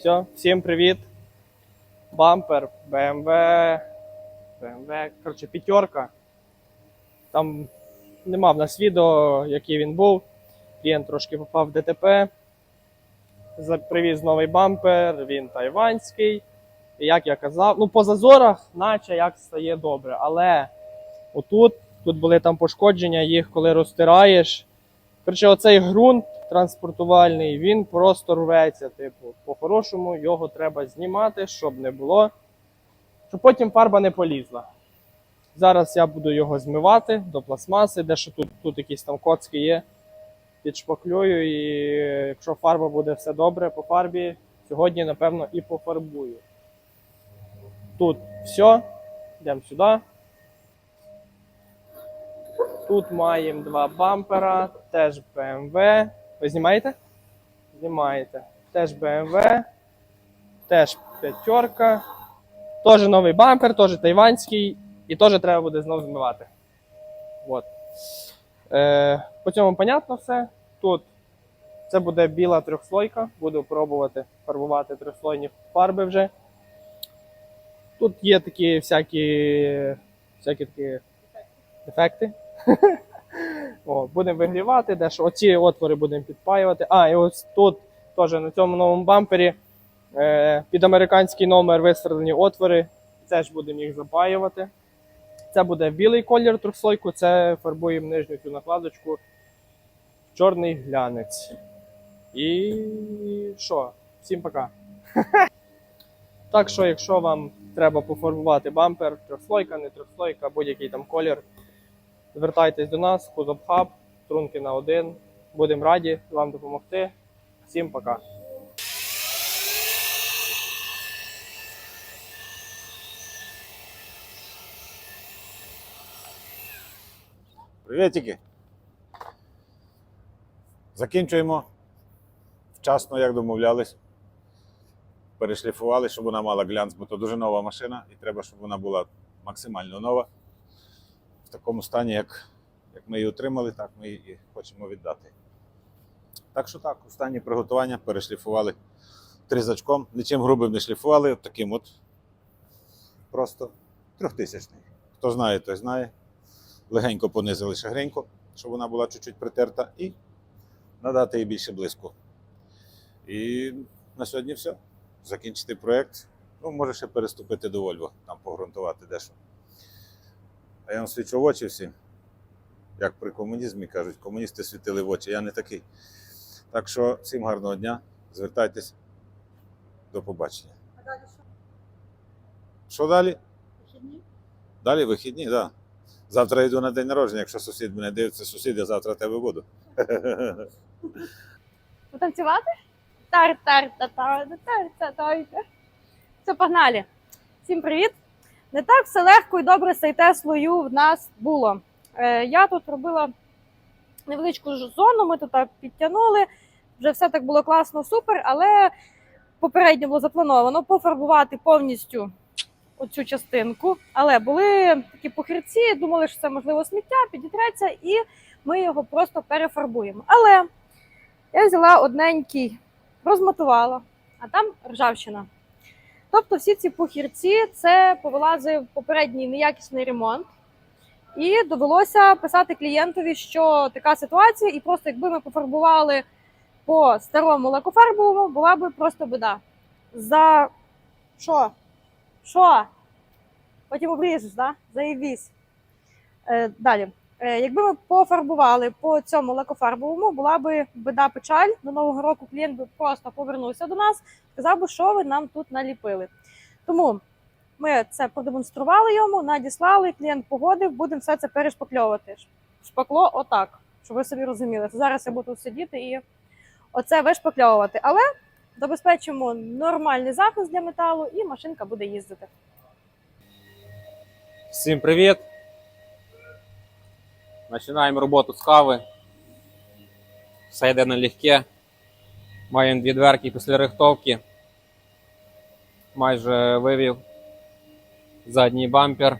Все, всім привіт. Бампер, BMW, BMW, коротше, п'ятерка. Там нема в нас відео, який він був. Клієнт трошки попав в ДТП. Привіз новий бампер, він тайванський. І як я казав, ну по зазорах, наче як стає добре. Але отут, тут були там пошкодження, їх коли розтираєш. Коротше, оцей ґрунт транспортувальний, він просто рветься. Типу, по-хорошому його треба знімати, щоб не було, щоб потім фарба не полізла. Зараз я буду його змивати до пластмаси, де що тут, тут якісь там коцки є. Підшпаклюю, і якщо фарба буде все добре по фарбі, сьогодні, напевно, і пофарбую. Тут все. Йдемо сюди. Тут маємо два бампера, теж BMW. Ви знімаєте? Знімаєте. Теж BMW, теж п'ятерка. Теж новий бампер, теж тайванський. І теж треба буде знову змивати. От. Е, по цьому понятно все. Тут це буде біла трьохслойка. Буду пробувати фарбувати трьохслойні фарби вже. Тут є такі всякі, всякі такі дефекти. Будемо вигрівати, де ж оці отвори будемо підпаювати. А, і ось тут теж на цьому новому бампері е, під американський номер вистрелені отвори. Це будемо їх запаювати. Це буде білий колір трьохслойку, це фарбуємо нижню цю накладочку чорний глянець. І що? Всім пока. Так що, якщо вам треба пофарбувати бампер, трьохслойка, не трьохслойка, будь-який там колір, звертайтесь до нас, Кузовхаб, Трунки на один. Будемо раді вам допомогти. Всім пока. Привітики. Закінчуємо вчасно, як домовлялись. Перешліфували, щоб вона мала глянц, бо то дуже нова машина, і треба, щоб вона була максимально нова. В такому стані, як, як ми її отримали, так ми її і хочемо віддати. Так що так, у стані приготування перешліфували тризачком, нічим грубим не шліфували, от таким от просто трьохтисячний. Хто знає, той знає легенько понизили шагренько, щоб вона була чуть-чуть притерта, і надати їй більше блиску. І на сьогодні все. Закінчити проєкт. Ну, може ще переступити до Вольво, там погрунтувати дещо. А я вам свічу в очі всім. Як при комунізмі кажуть, комуністи світили в очі, я не такий. Так що всім гарного дня, звертайтесь. До побачення. А далі що? Що далі? Вихідні? Далі вихідні, так. Да. Завтра йду на день народження, якщо сусід мене дивиться, сусід, я завтра тебе буду. Потанцювати? тар тар та та тар та Все, погнали. Всім привіт! Не так все легко і добре з Теслою в нас було. Е, я тут робила невеличку зону, ми тут підтягнули. Вже все так було класно, супер, але попередньо було заплановано пофарбувати повністю оцю частинку. Але були такі похирці, думали, що це можливо сміття, підітреться, і ми його просто перефарбуємо. Але я взяла одненький, розмотувала, а там ржавчина. Тобто всі ці похірці це повилазив попередній неякісний ремонт. І довелося писати клієнтові, що така ситуація, і просто якби ми пофарбували по старому лакофарбовому, була би просто біда. За що? Що? Потім обріжеш, да? Заєбісь. Е, далі. Е, Якби ми пофарбували по цьому лакофарбовому, була би бида печаль. До нового року клієнт би просто повернувся до нас, сказав би, що ви нам тут наліпили. Тому ми це продемонстрували йому, надіслали, клієнт погодив, будемо все це перешпакльовувати. Шпакло отак, щоб ви собі розуміли. Зараз я буду сидіти і оце вишпакльовувати. Але забезпечимо нормальний захист для металу, і машинка буде їздити. Всім привіт! Починаємо роботу з кави. Все йде налегке. Маємо дві дверки після рихтовки. Майже вивів задній бампер.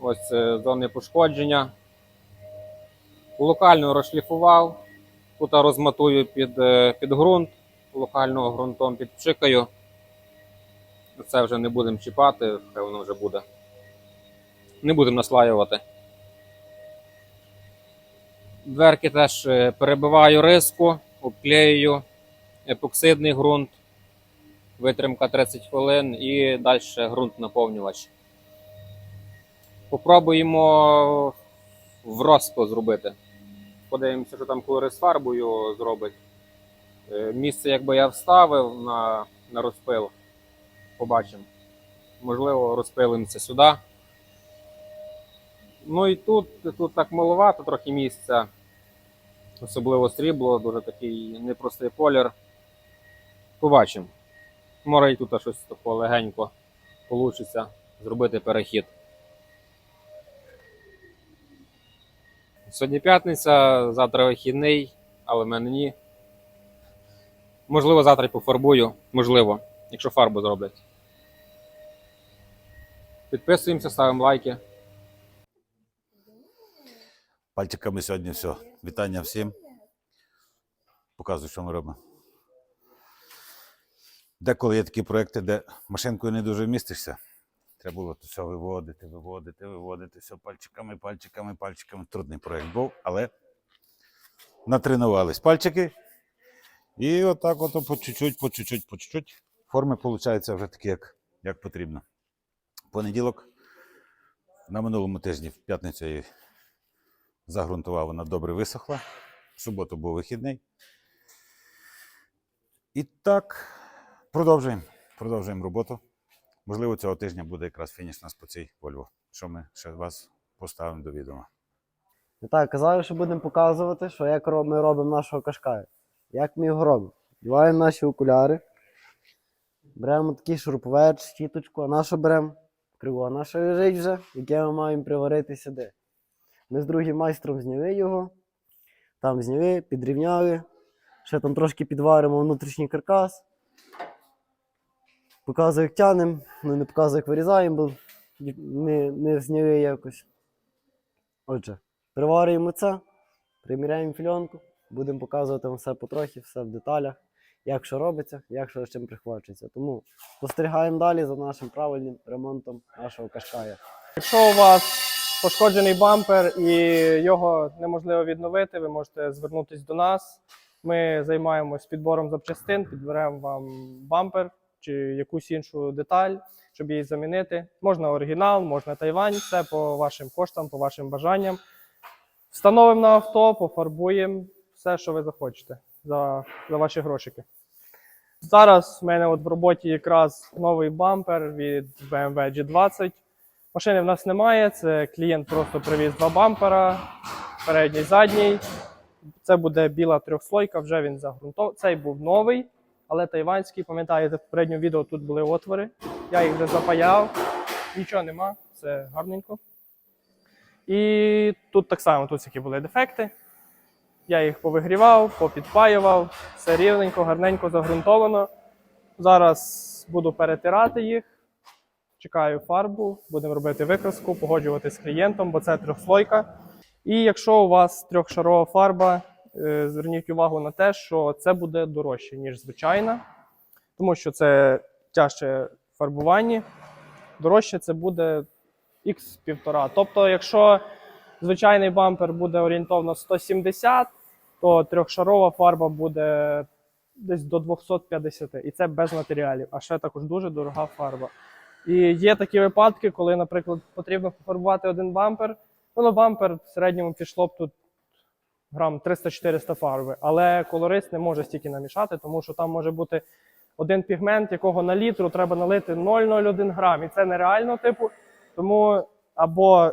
Ось е, зони пошкодження. Локально розшліфував. Тут розматую під, е, під ґрунт. локально ґрунтом підпшикаю. Це вже не будемо чіпати, хай воно вже буде. Не будемо наслаювати. Дверки теж е, перебиваю риску, обклеюю епоксидний ґрунт, витримка 30 хвилин і далі ґрунт наповнювач. Попробуємо в розпил зробити. Подивимося, що там колорист фарбою зробить. Е, Місце, якби я вставив на, на розпил. Побачимо. Можливо, розпилимося сюди. Ну і тут, тут так маловато трохи місця. Особливо срібло, дуже такий непростий колір. Побачимо. Може і тут щось такого легенько вийде зробити перехід. Сьогодні п'ятниця, завтра вихідний, але в мене ні. Можливо, завтра й пофарбую, можливо, якщо фарбу зроблять. Підписуємося, ставимо лайки. Пальчиками сьогодні все. Вітання всім. Показую, що ми робимо. Деколи є такі проекти, де машинкою не дуже вмістишся. Треба було все виводити, виводити, виводити, все пальчиками, пальчиками, пальчиками. Трудний проект був, але натренувались пальчики. І отак от по чуть-чуть, по чуть-чуть, по чуть-чуть. Форми получаються вже такі, як, як потрібно. Понеділок, на минулому тижні, в п'ятницю її загрунтував, вона добре висохла. В суботу був вихідний. І так, продовжуємо. Продовжуємо роботу. Можливо, цього тижня буде якраз фініш нас по цій Volvo, що ми ще вас поставимо до відома. Так, казали, що будемо показувати, що як ми робимо нашого кашкая. Як ми його робимо. Вдіваємо наші окуляри. Беремо такий шуруповерт, щіточку, а нашу беремо криво. Наша лежить вже, яке ми маємо приварити сюди. Ми з другим майстром зняли його. Там зняли, підрівняли. Ще там трошки підваримо внутрішній каркас. Показую, як тянемо, ну не показую, як вирізаємо, бо не, не зняли якось. Отже, Приварюємо це, приміряємо фільонку, будемо показувати вам все потрохи, все в деталях, як що робиться, як що з чим прихвачується. Тому спостерігаємо далі за нашим правильним ремонтом нашого кашкая. Якщо у вас пошкоджений бампер і його неможливо відновити, ви можете звернутися до нас. Ми займаємось підбором запчастин, підберемо вам бампер чи якусь іншу деталь, щоб її замінити. Можна оригінал, можна Тайвань, все по вашим коштам, по вашим бажанням. Встановимо на авто, пофарбуємо все, що ви захочете за, за ваші грошики. Зараз в мене от в роботі якраз новий бампер від BMW G20. Машини в нас немає. Це клієнт просто привіз два бампера, передній, задній. Це буде біла трьохслойка, вже він загрунтований. Цей був новий, але тайванський. Пам'ятаєте, в попередньому відео тут були отвори. Я їх вже запаяв. Нічого нема, це гарненько. І тут так само, тут які були дефекти. Я їх повигрівав, попідпаював, все рівненько, гарненько загрунтовано. Зараз буду перетирати їх. Чекаю фарбу, будемо робити викраску, погоджувати з клієнтом, бо це трьохслойка. І якщо у вас трьохшарова фарба, зверніть увагу на те, що це буде дорожче, ніж звичайна, тому що це тяжче в фарбуванні. Дорожче це буде x півтора. Тобто, якщо звичайний бампер буде орієнтовно 170, то трьохшарова фарба буде десь до 250. І це без матеріалів. А ще також дуже дорога фарба. І є такі випадки, коли, наприклад, потрібно пофарбувати один бампер. Ну, бампер в середньому пішло б тут грам 300-400 фарби, але колорист не може стільки намішати, тому що там може бути один пігмент, якого на літру треба налити 0,01 грам. І це нереально, типу. Тому або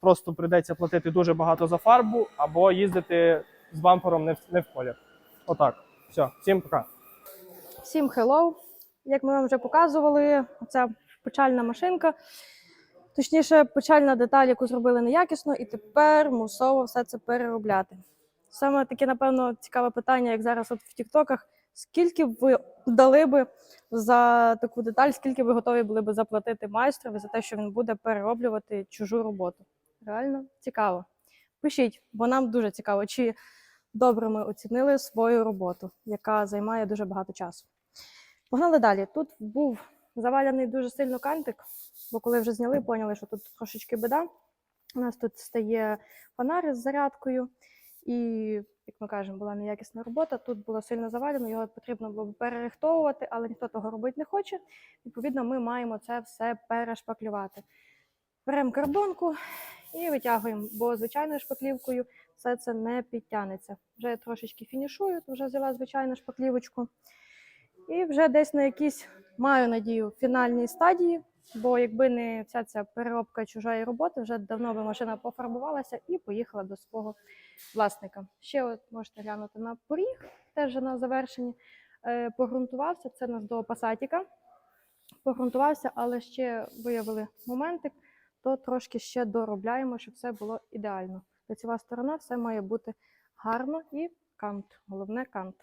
просто прийдеться платити дуже багато за фарбу, або їздити з бампером не в, не в колір. Отак. Все, всім пока. Всім hello! Як ми вам вже показували, ця печальна машинка. Точніше, печальна деталь, яку зробили неякісно, і тепер мусово все це переробляти. Саме таке, напевно, цікаве питання, як зараз от в Тіктоках. Скільки б ви дали би за таку деталь, скільки ви готові були би заплатити майстрові за те, що він буде перероблювати чужу роботу? Реально цікаво. Пишіть, бо нам дуже цікаво, чи добре ми оцінили свою роботу, яка займає дуже багато часу. Погнали далі. Тут був завалений дуже сильно кантик, бо коли вже зняли, поняли, що тут трошечки біда. У нас тут стає фонарь з зарядкою, і, як ми кажемо, була неякісна робота. Тут було сильно завалено, його потрібно було перерихтовувати, але ніхто того робити не хоче. Відповідно, ми маємо це все перешпаклювати. Беремо карбонку і витягуємо, бо звичайною шпаклівкою все це не підтягнеться. Вже я трошечки фінішую, вже взяла звичайну шпаклівочку. І вже десь на якійсь, маю надію, фінальній стадії, бо якби не вся ця переробка чужої роботи, вже давно би машина пофарбувалася і поїхала до свого власника. Ще от можете глянути на поріг, теж на завершенні. Е, Погрунтувався, це нас до пасатіка. Погрунтувався, але ще виявили моментик, то трошки ще доробляємо, щоб все було ідеально. Лицева сторона все має бути гарно і кант. Головне кант.